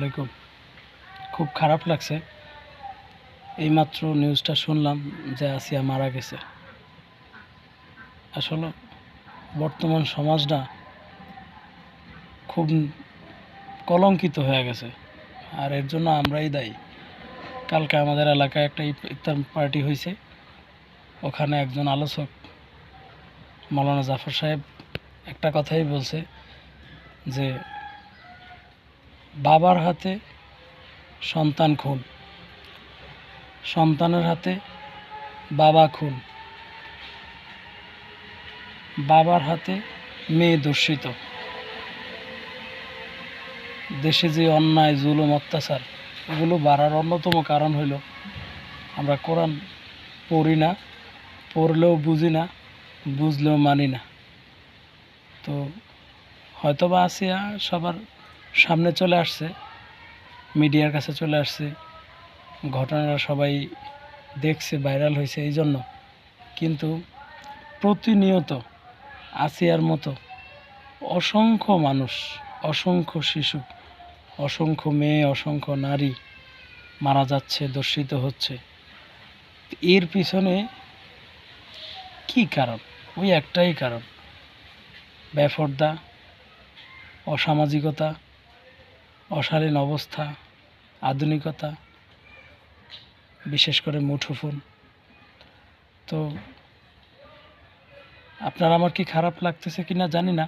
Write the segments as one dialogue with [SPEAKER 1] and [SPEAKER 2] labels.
[SPEAKER 1] আলাইকুম। খুব খারাপ লাগছে। এইমাত্র নিউজটা শুনলাম যে আসিয়া মারা গেছে। আসলে বর্তমান সমাজটা খুব কলঙ্কিত হয়ে গেছে। আর এর জন্য আমরাই দায়ী। কালকে আমাদের এলাকায় একটা ইফ- ইফতার পার্টি হয়েছে ওখানে একজন আলোচক, মাওলানা জাফর সাহেব একটা কথাই বলছে যে বাবার হাতে সন্তান খুন। সন্তানের হাতে বাবা খুন। বাবার হাতে মেয়ে দর্শিত দেশে যে অন্যায়, জুলুম, অত্যাচার, এগুলো বাড়ার অন্যতম কারণ হইল, আমরা কোরআন পড়ি না, পড়লেও বুঝি না, বুঝলেও মানি না। তো হয়তো বা আসিয়া সবার সামনে চলে আসছে, মিডিয়ার কাছে চলে আসছে। ঘটনাটা সবাই দেখছে ভাইরাল হয়েছে এই জন্য কিন্তু প্রতিনিয়ত আসিয়ার মতো অসংখ্য মানুষ, অসংখ্য শিশু, অসংখ্য মেয়ে, অসংখ্য নারী মারা যাচ্ছে, দর্শিত হচ্ছে। এর পিছনে কি কারণ? ওই একটাই কারণ। বেফর্দা, অসামাজিকতা অশালীন অবস্থা, আধুনিকতা, বিশেষ করে মুঠোফোন। তো আপনার আমার কি খারাপ লাগতেছে কি না জানি না।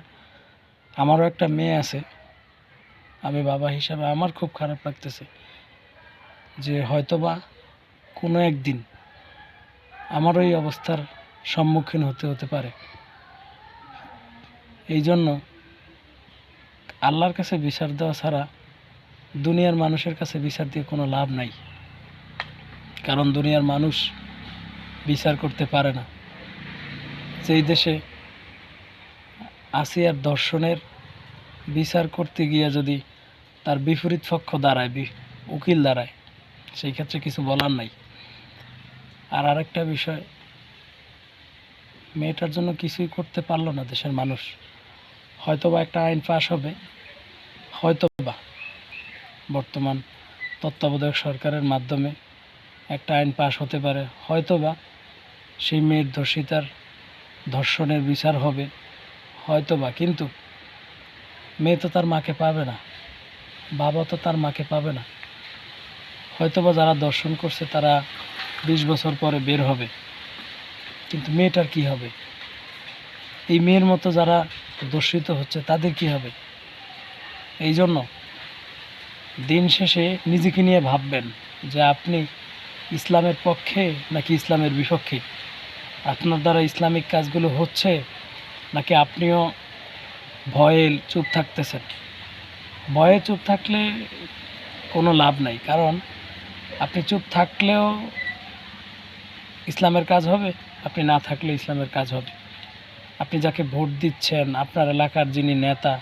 [SPEAKER 1] আমারও একটা মেয়ে আছে। আমি বাবা হিসাবে আমার খুব খারাপ লাগতেছে যে হয়তোবা কোনো একদিন আমারও এই অবস্থার সম্মুখীন হতে হতে পারে। এই জন্য আল্লাহর কাছে বিচার দেওয়া ছাড়া দুনিয়ার মানুষের কাছে বিচার দিয়ে কোনো লাভ নাই। কারণ দুনিয়ার মানুষ বিচার করতে পারে না। যেই দেশে আসিয়ার দর্শনের বিচার করতে গিয়ে যদি তার বিপরীত পক্ষ দাঁড়ায় উকিল দাঁড়ায়, সেই ক্ষেত্রে কিছু বলার নাই। আর আরেকটা বিষয়, মেয়েটার জন্য কিছুই করতে পারল না দেশের মানুষ। হয়তোবা একটা আইন পাশ হবে, হয়তোবা বর্তমান তত্ত্বাবধায়ক সরকারের মাধ্যমে একটা আইন পাশ হতে পারে। হয়তোবা সেই মেয়ের ধর্ষিতার ধর্ষণের বিচার হবে, হয়তোবা, কিন্তু মেয়ে তো তার মাকে পাবে না, বাবা তো তার মাকে পাবে না। হয়তোবা যারা দর্শন করছে তারা বিশ বছর পরে বের হবে, কিন্তু মেয়েটার কি হবে? এই মেয়ের মতো যারা দর্শিত হচ্ছে তাদের কি হবে? এই জন্য দিন শেষে নিজেকে নিয়ে ভাববেন যে আপনি ইসলামের পক্ষে নাকি ইসলামের বিপক্ষে? আপনার দ্বারা ইসলামিক কাজগুলো হচ্ছে নাকি আপনিও ভয়ে চুপ থাকতেছেন? ভয়ে চুপ থাকলে কোনো লাভ নাই, কারণ আপনি চুপ থাকলেও ইসলামের কাজ হবে, আপনি না থাকলে ইসলামের কাজ হবে। আপনি যাকে ভোট দিচ্ছেন, আপনার এলাকার যিনি নেতা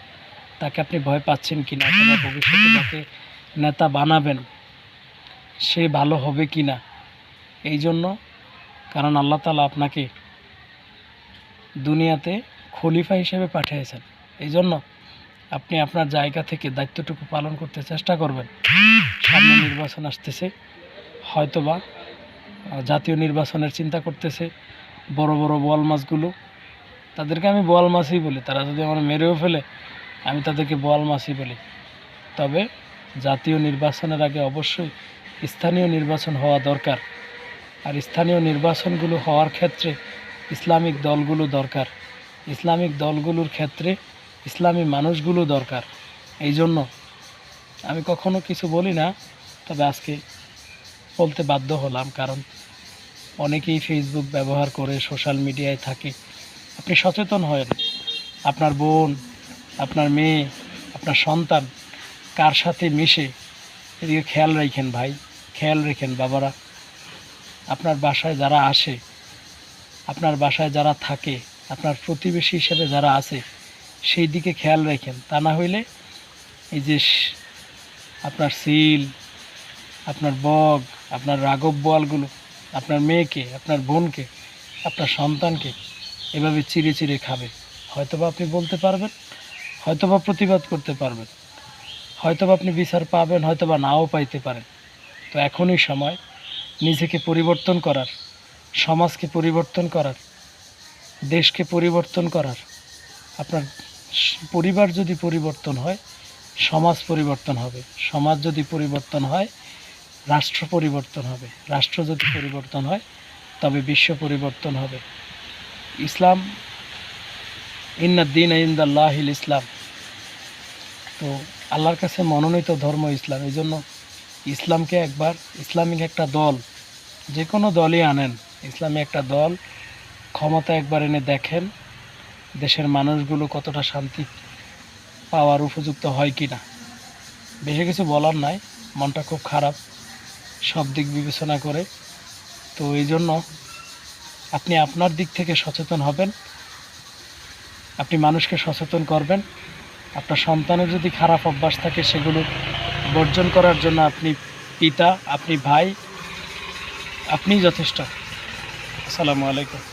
[SPEAKER 1] তাকে আপনি ভয় পাচ্ছেন কি না অথবা ভবিষ্যতে যাকে নেতা বানাবেন, সে ভালো হবে কি না এই জন্য কারণ আল্লাহ তালা আপনাকে দুনিয়াতে খলিফা হিসেবে পাঠিয়েছেন। এই জন্য আপনি আপনার জায়গা থেকে দায়িত্বটুকু পালন করতে চেষ্টা করবেন। সামনে নির্বাচন আসতেছে, হয়তোবা জাতীয় নির্বাচনের চিন্তা করতেছে, বড় বড় বোয়াল মাছগুলো। তাদেরকে আমি বোয়াল মাছই বলি, তারা যদি আমার মেরেও ফেলে আমি তাদেরকে বোয়াল মাছই বলি। তবে জাতীয় নির্বাচনের আগে অবশ্যই স্থানীয় নির্বাচন হওয়া দরকার। আর স্থানীয় নির্বাচনগুলো হওয়ার ক্ষেত্রে ইসলামিক দলগুলো দরকার। ইসলামিক দলগুলোর ক্ষেত্রে ইসলামী মানুষগুলো দরকার। এই জন্য আমি কখনো কিছু বলি না, তবে আজকে বলতে বাধ্য হলাম কারণ অনেকেই ফেসবুক ব্যবহার করে সোশ্যাল মিডিয়ায় থাকে। আপনি সচেতন হন আপনার বোন আপনার মেয়ে, আপনার সন্তান কার সাথে মিশে? এদিকে খেয়াল রাখেন ভাই, খেয়াল রেখেন বাবারা। আপনার বাসায় যারা আসে, আপনার বাসায় যারা থাকে, আপনার প্রতিবেশী হিসেবে যারা আছে, সেই দিকে খেয়াল রাখেন। তা না হইলে এই যে আপনার সিল, আপনার বগ, আপনার রাঘব বোয়ালগুলো, আপনার মেয়েকে, আপনার বোনকে, আপনার সন্তানকে এভাবে চিড়ে চিড়ে খাবে। হয়তোবা আপনি বলতে পারবেন হয়তোবা প্রতিবাদ করতে পারবেন। হয়তো বা আপনি বিচার পাবেন হয়তো বা নাও পাইতে পারেন। তো এখনই সময় নিজেকে পরিবর্তন করার, সমাজকে পরিবর্তন করার, দেশকে পরিবর্তন করার। আপনার পরিবার যদি পরিবর্তন হয়, সমাজ পরিবর্তন হবে। সমাজ যদি পরিবর্তন হয়, রাষ্ট্র পরিবর্তন হবে। রাষ্ট্র যদি পরিবর্তন হয়, তবে বিশ্ব পরিবর্তন হবে। ইসলাম ইন্নাদ্দিন ইন্দাল্লাহিল ইসলাম। তো আল্লাহর কাছে মনোনীত ধর্ম ইসলাম। এই জন্য ইসলামকে একবার ইসলামিক একটা দল, যে কোনো দলই আনেন। ইসলামী একটা দল, ক্ষমতা একবার এনে দেখেন, দেশের মানুষগুলো কতটা শান্তি পাওয়ার উপযুক্ত হয় কি না বেশি কিছু বলার নাই, মনটা খুব খারাপ, সব দিক বিবেচনা করে। তো এই জন্য আপনি আপনার দিক থেকে সচেতন হবেন। আপনি মানুষকে সচেতন করবেন। আপনার সন্তানের যদি খারাপ অভ্যাস থাকে, সেগুলো বর্জন করার জন্য আপনি পিতা, আপনি ভাই আপনি যথেষ্ট। আসসালামু আলাইকুম।